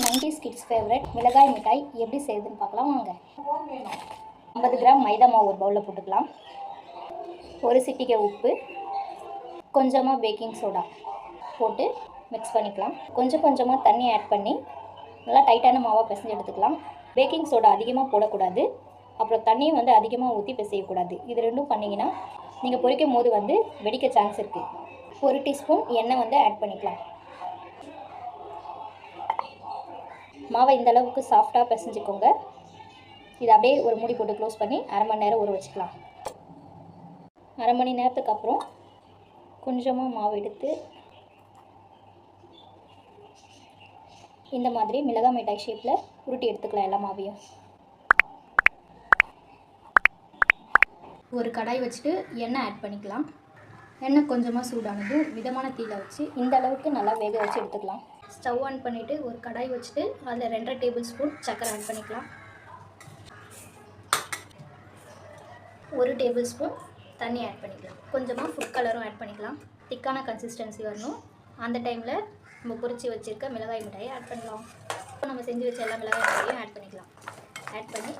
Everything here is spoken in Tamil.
நைன்டிஸ் கிட்ஸ் ஃபேவரட் மிளகாய் மிட்டாய் எப்படி செய்யுதுன்னு பார்க்கலாம் வாங்க. ஐம்பது கிராம் மைதா மாவு ஒரு பவுலில் போட்டுக்கலாம். ஒரு சிட்டிகை உப்பு கொஞ்சமாக பேக்கிங் சோடா போட்டு மிக்ஸ் பண்ணிக்கலாம். கொஞ்சம் கொஞ்சமாக தண்ணி ஆட் பண்ணி நல்லா டைட்டான மாவாக பிசைஞ்சு எடுத்துக்கலாம். பேக்கிங் சோடா அதிகமாக போடக்கூடாது. அப்புறம் தண்ணியும் வந்து அதிகமாக ஊற்றி பிசையக்கூடாது. இது ரெண்டும் பண்ணிங்கன்னா நீங்கள் பொரிக்கும் போது வந்து வெடிக்க சான்ஸ் இருக்குது ஒரு டீஸ்பூன் எண்ணெய் வந்து ஆட் பண்ணிக்கலாம். மாவை இந்த அளவுக்கு சாஃப்டாக பிசைஞ்சுக்கோங்க. இதை அப்படியே ஒரு மூடி போட்டு க்ளோஸ் பண்ணி அரை மணி நேரம் ஊற வச்சுக்கலாம். அரை மணி நேரத்துக்கு அப்புறம் கொஞ்சமாக மாவு எடுத்து இந்த மாதிரி மிளகாய் மிட்டாய் ஷேப்பில் உருட்டி எடுத்துக்கலாம் எல்லா மாவையும். ஒரு கடாய் வச்சுட்டு எண்ணெய் ஆட் பண்ணிக்கலாம். எண்ணெய் கொஞ்சமாக சூடானதும் மிதமான தீயில் வச்சு இந்த அளவுக்கு நல்லா வேக வச்சு எடுத்துக்கலாம். ஸ்டவ் ஆன் பண்ணிவிட்டு ஒரு கடாய் வச்சுட்டு அதில் ரெண்டரை டேபிள் ஸ்பூன் சக்கரை ஆட் பண்ணிக்கலாம். ஒரு டேபிள் ஸ்பூன் தண்ணி ஆட் பண்ணிக்கலாம். கொஞ்சமாக ஃபுட் கலரும் ஆட் பண்ணிக்கலாம். திக்கான கன்சிஸ்டன்சி வரணும். அந்த டைமில் நம்ம பொரிச்சு வச்சுருக்க மிளகாய் மிட்டாயை ஆட் பண்ணலாம். இப்போ நம்ம செஞ்சு வச்ச எல்லா மிளகாய் மிட்டாயும் ஆட் பண்ணிக்கலாம். ஆட் பண்ணி